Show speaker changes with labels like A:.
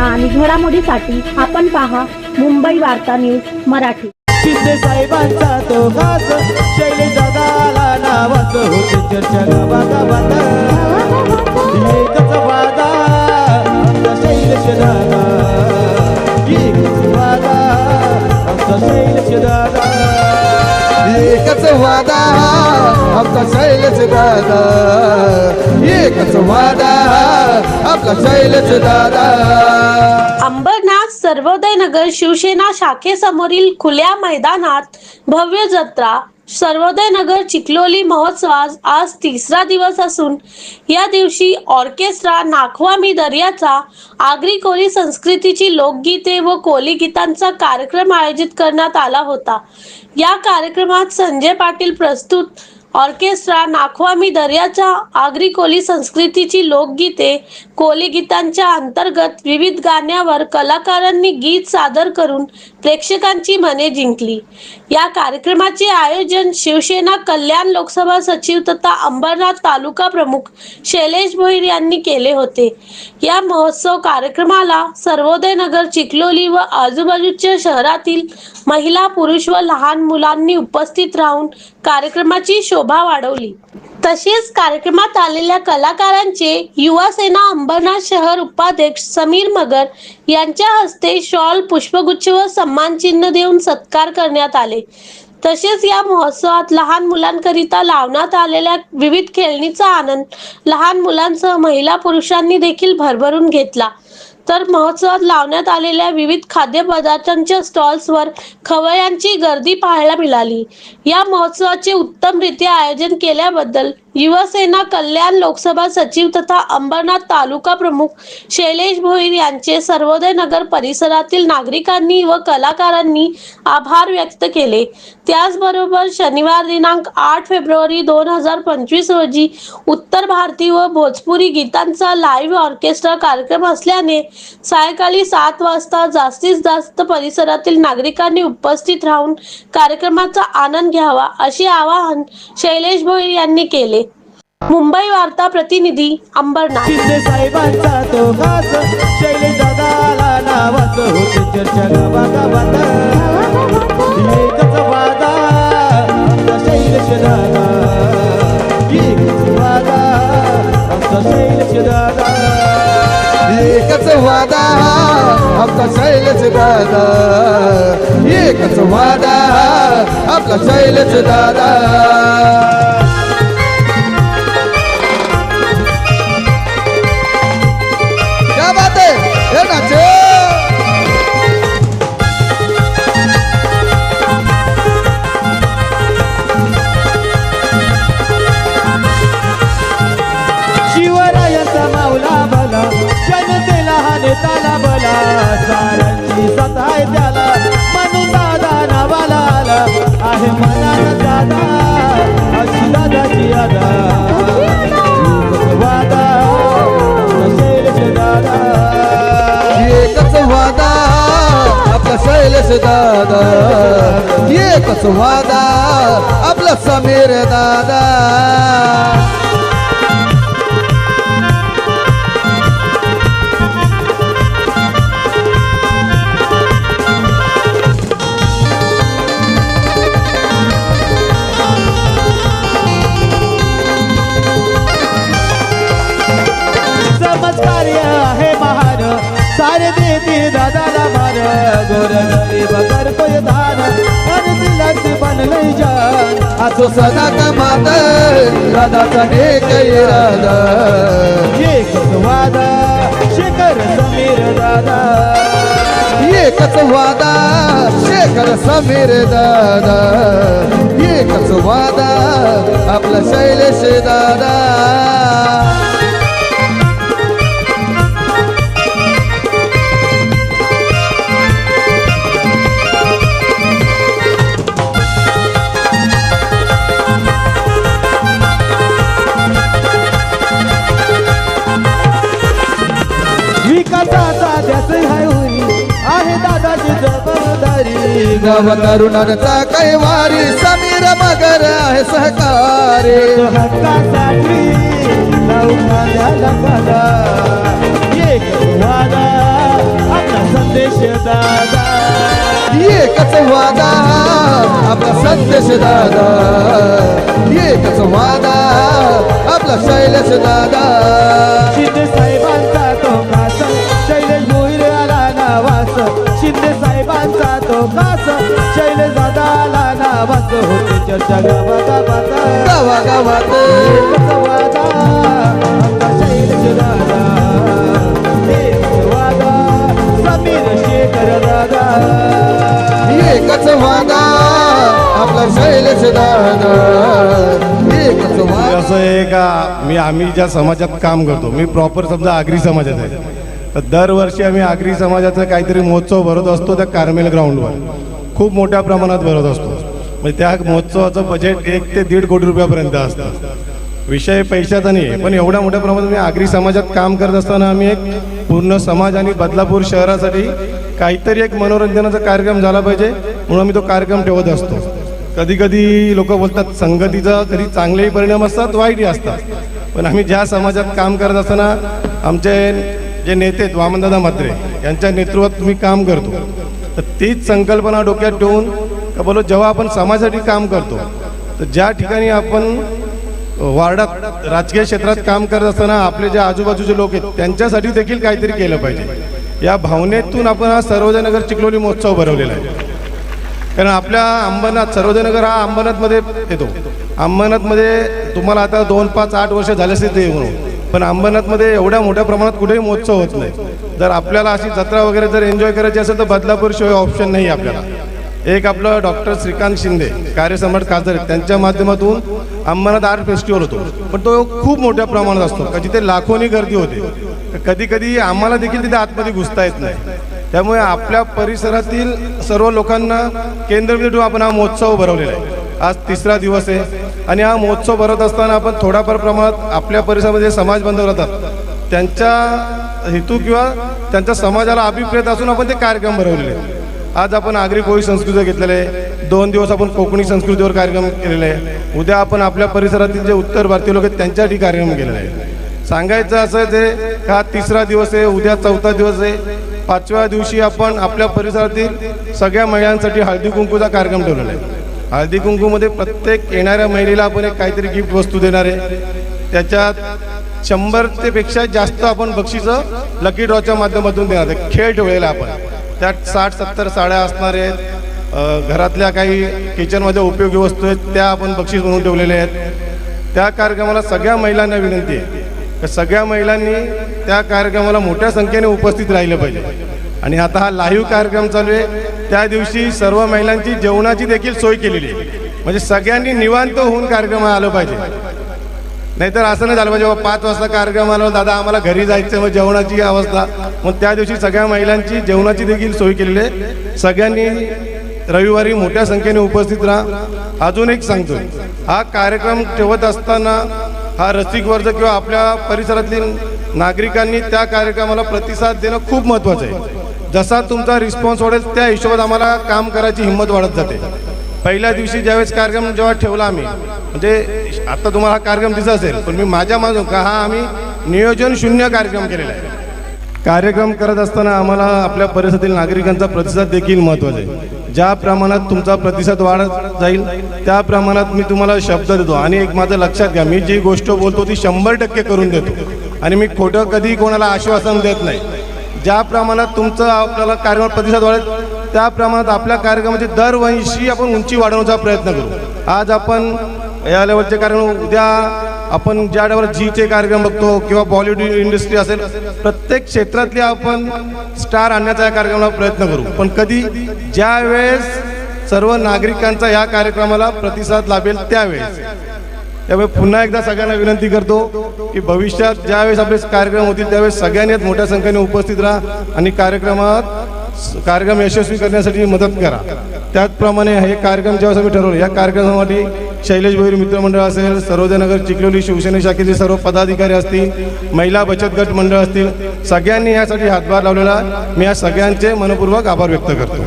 A: बातम्या आणि घडामोडीसाठी आपण पहा मुंबई वार्ता न्यूज मराठी.
B: शिंदे साहेबांचा तो घास शैलेश नावाच होते चर्चा गावागावात एकच वादा आमचा शैलेश दादा एकच वादा आमचा शैलेश दादा
C: एकच वादा दादा एकच वादा आपला शैलेश दादा.
D: अंबरनाथ सर्वोदय नगर शिवसेना शाखेसमोरील खुल्या मैदानात भव्य जत्रा सर्वोदय नगर चिखलोली महोत्सवास आज तिसरा दिवस असून या दिवशी ऑर्केस्ट्रा नाखवा मी दर्याचा आगरी कोली संस्कृतीची लोकगीते व कोली गीतांचा कार्यक्रम आयोजित करण्यात आला होता. या कार्यक्रमात संजय पाटील प्रस्तुत ऑर्केस्ट्रा नाखवामी दर्याच्या आगरी कोली संस्कृतीची लोकगीते कोली गीतांच्या अंतर्गत विविध गाण्यावर कलाकारांनी गीत सादर करून प्रेक्षकांची मने जिंकली. या कार्यक्रमाचे आयोजन शिवसेना कल्याण लोकसभा सचिव तथा अंबरनाथ तालुका प्रमुख शैलेश भोईर यांनी केले होते. या महोत्सव कार्यक्रमाला सर्वोदय नगर चिखलोली व आजूबाजूच्या शहरातील महिला पुरुष व लहान मुलांनी उपस्थित राहून कार्यक्रमाची शोभा वाढवली. तसेच कार्यक्रमात आलेल्या कलाकारांचे युवा सेना अंबरनाथ शहर उपाध्यक्ष समीर मगर यांच्या हस्ते शॉल पुष्पगुच्छ व सन्मान चिन्ह देऊन सत्कार करण्यात आले. तसेच या महोत्सवात लहान मुलांकरिता लावण्यात आलेल्या विविध खेळणीचा आनंद लहान मुलांसह महिला पुरुषांनी देखील भरभरून घेतला. तर महोत्सवात लावण्यात आलेल्या विविध खाद्यपदार्थांच्या स्टॉल्सवर खवयांची गर्दी पाहायला मिळाली. या महोत्सवाचे उत्तमरित्या आयोजन केल्याबद्दल युवसेना कल्याण लोकसभा सचिव तथा अंबरनाथ तालुका प्रमुख शैलेश भोईर यांचे सर्वोदय नगर परिसरातील नागरिकांनी व कलाकारांनी आभार व्यक्त केले. त्याचबरोबर शनिवार दिनांक आठ फेब्रुवारी दोन हजार पंचवीस रोजी उत्तर भारतीय व भोजपुरी गीतांचा लाईव्ह ऑर्केस्ट्रा कार्यक्रम असल्याने सायंकाळी सात वाजता जास्तीत जास्त परिसरातील नागरिकांनी उपस्थित राहून कार्यक्रमाचा आनंद घ्यावा असे आवाहन शैलेश भोईर यांनी केले. मुंबई वार्ता प्रतिनिधी अंबरनाथ
B: शिंदे साहेबांचा तो घास शैलेश दादाला नावाच होते चर्चा गावागावात एकच वादा आमचा शैलेश दादा. एकच वादा आमचा शैलेश दादा.
C: एकच वादा आपला शैलच दादा. एकच वादा आपला शैलच दादा.
B: दादा एकच वादा
C: आपला समीर दादा. असो सदा कमात दादाचा एक इरादा.
B: एकच वादा शिखर समीर दादा.
C: एकच वादा शेखर समीर दादा. एकच वादा आपला शैलेश दादा. गाव तरुणांचा कैवारी समीर मगर आहे सहकारी.
B: संदेश दादा.
C: एकच वादा आपला संदेश दादा. एकच वादा आपला शैलेश दादा.
B: होते चर्चा गावा गावात
C: गावा गावात
B: एकच वादा आपला शैलेश दादा एकच वादा समीर शेखर दादा.
C: एकच वादा आपला शैलेश दादा एकच वादा.
E: असं आहे का मी आम्ही ज्या समाजात काम करतो मी प्रॉपर समजा आगरी समाजात आहे. तर दरवर्षी आम्ही आगरी समाजाचा काहीतरी महोत्सव भरत असतो त्या कार्मेल ग्राउंडवर खूप मोठ्या प्रमाणात भरत असतो. म्हणजे त्या महोत्सवाचं बजेट एक ते दीड कोटी रुपयापर्यंत असतं. विषय पैशाचा नाही आहे पण एवढ्या मोठ्या प्रमाणात मी आगरी समाजात काम करत असताना आम्ही एक पूर्ण समाज आणि बदलापूर शहरासाठी काहीतरी एक मनोरंजनाचा कार्यक्रम झाला पाहिजे म्हणून आम्ही तो कार्यक्रम ठेवत असतो. कधी कधी लोक बोलतात संगतीचा कधी चांगलेही परिणाम असतात वाईटही असतात. पण आम्ही ज्या समाजात काम करत असताना आमचे जे नेते वामनदादा म्हात्रे यांच्या नेतृत्वात मी काम करतो. तर तीच संकल्पना डोक्यात ठेवून का बोलो जेव्हा आपण समाजासाठी काम करतो तर ज्या ठिकाणी आपण वार्डात राजकीय क्षेत्रात काम करत असताना आपले जे आजूबाजूचे लोक आहेत त्यांच्यासाठी देखील काहीतरी केलं पाहिजे. या भावनेतून आपण हा सर्वजयनगर चिखलोली महोत्सव भरवलेला आहे. कारण आपल्या अंबरनाथ सर्वजयनगर हा अंबरनाथमध्ये येतो. अंबरनाथमध्ये तुम्हाला आता दोन पाच आठ वर्ष झाले असते ते म्हणून पण अंबरनाथमध्ये एवढ्या मोठ्या प्रमाणात कुठेही महोत्सव होत नाही. जर आपल्याला अशी जत्रा वगैरे जर एन्जॉय करायची असेल तर बदलापूर शिवाय ऑप्शन नाही आपल्याला. एक आपलं डॉक्टर श्रीकांत शिंदे कार्यसम्राट काजर त्यांच्या माध्यमातून अंबरनाथ आर्ट फेस्टिवल होतो. पण तो खूप मोठ्या प्रमाणात असतो. का जिथे लाखोनी गर्दी होते. कधी कधी आम्हाला देखील तिथे आतमध्ये घुसता येत नाही. त्यामुळे आपल्या परिसरातील सर्व लोकांना केंद्रबिंदू ठेवून आपण हा महोत्सव भरवलेला आहे. आज तिसरा दिवस आहे. आणि हा महोत्सव भरत असताना आपण थोड्याफार प्रमाणात आपल्या परिसरामध्ये समाज बांधव राहतात त्यांच्या हेतू किंवा त्यांच्या समाजाला अभिप्रेत असून आपण ते कार्यक्रम भरवलेले आहेत. आज आपण आगरी कोळी संस्कृती घेतलेले आहे. दोन दिवस आपण कोकणी संस्कृतीवर कार्यक्रम केलेले आहे. उद्या आपण आपल्या परिसरातील जे उत्तर भारतीय लोक आहेत त्यांच्यासाठी कार्यक्रम केलेला आहे. सांगायचं असं ते हा तिसरा दिवस आहे उद्या चौथा दिवस आहे. पाचव्या दिवशी आपण आपल्या परिसरातील सगळ्या महिलांसाठी हळदी कुंकूचा कार्यक्रम ठेवलेला आहे. हळदी कुंकूमध्ये प्रत्येक येणाऱ्या महिलेला आपण एक काहीतरी गिफ्ट वस्तू देणार आहे. त्याच्यात शंभर ते पेक्षा जास्त आपण बक्षिसं लकी ड्रॉच्या माध्यमातून देणार आहे खेळ ठेवलेला आपण. त्यात साठ सत्तर साड्या असणार आहेत घरातल्या काही किचनमध्ये उपयोगी वस्तू आहेत त्या आपण बक्षीस म्हणून ठेवलेल्या आहेत. त्या कार्यक्रमाला सगळ्या महिलांना विनंती आहे. सगळ्या महिलांनी त्या कार्यक्रमाला मोठ्या संख्येने उपस्थित राहिलं पाहिजे. आणि आता हा लाईव्ह कार्यक्रम चालू आहे. त्या दिवशी सर्व महिलांची जेवणाची देखील सोय केलेली आहे. म्हणजे सगळ्यांनी निवांत होऊन कार्यक्रम आलं पाहिजे. नाहीतर असं नाही झालं पाहिजे पाच वाजता कार्यक्रम आला दादा आम्हाला घरी जायचं मग जेवणाची अवस्था. मग त्या दिवशी सगळ्या महिलांची जेवणाची देखील सोय केलेली आहे. सगळ्यांनी रविवारी मोठ्या संख्येने उपस्थित राहा. अजून एक सांगतो हा कार्यक्रम ठेवत असताना हा रसिक वर्ग किंवा आपल्या परिसरातील नागरिकांनी त्या कार्यक्रमाला प्रतिसाद देणं खूप महत्त्वाचं आहे. जसा तुमचा रिस्पॉन्स वाढेल त्या हिशोबात आम्हाला काम करायची हिंमत वाढत जाते. पहिल्या दिवशी ज्यावेळेस कार्यक्रम जेव्हा ठेवला आम्ही म्हणजे आता तुम्हाला हा कार्यक्रम दिसत असेल पण मी माझ्या माजून का हा आम्ही नियोजन शून्य कार्यक्रम केलेला आहे. कार्यक्रम करत असताना आम्हाला आपल्या परिसरातील नागरिकांचा प्रतिसाद देखील महत्त्वाचा आहे. ज्या प्रमाणात तुमचा प्रतिसाद वाढत जाईल त्या प्रमाणात मी तुम्हाला शब्द देतो. आणि एक माझं लक्षात घ्या मी जी गोष्ट बोलतो ती शंभर टक्के करून देतो. आणि मी खोटं कधी कोणाला आश्वासन देत नाही. ज्या प्रमाणात तुमचं आपल्याला कार्यक्रम प्रतिसाद वाढत त्या प्रमाणात आपल्या कार्यक्रमाची दरवर्षी आपण उंची वाढवण्याचा प्रयत्न करू. आज आपण या लेवलचे कार्यक्रम उद्या आपण ज्या लेवल जीचे कार्यक्रम बघतो किंवा बॉलिवूड इंडस्ट्री असेल प्रत्येक क्षेत्रातले आपण स्टार आणण्याचा या कार्यक्रमाला प्रयत्न करू. पण कधी ज्या वेळेस सर्व नागरिकांचा या कार्यक्रमाला प्रतिसाद लाभेल त्यावेळेस. त्यामुळे पुन्हा एकदा सगळ्यांना विनंती करतो की भविष्यात ज्यावेळेस आपले कार्यक्रम होतील त्यावेळेस सगळ्यांनी मोठ्या संख्येने उपस्थित राहा आणि कार्यक्रमात कार्यक्रम यशस्वी करण्यासाठी मदत करा. त्याचप्रमाणे हे कार्यक्रम जेव्हा आम्ही ठरवलं या कार्यक्रमासाठी शैलेश भोईर मित्रमंडळ असेल सरोदयनगर चिखलोली शिवसेना शाखेचे सर्व पदाधिकारी असतील महिला बचत गट मंडळ असतील सगळ्यांनी यासाठी हातभार लावलेला मी या सगळ्यांचे मनपूर्वक आभार व्यक्त करतो.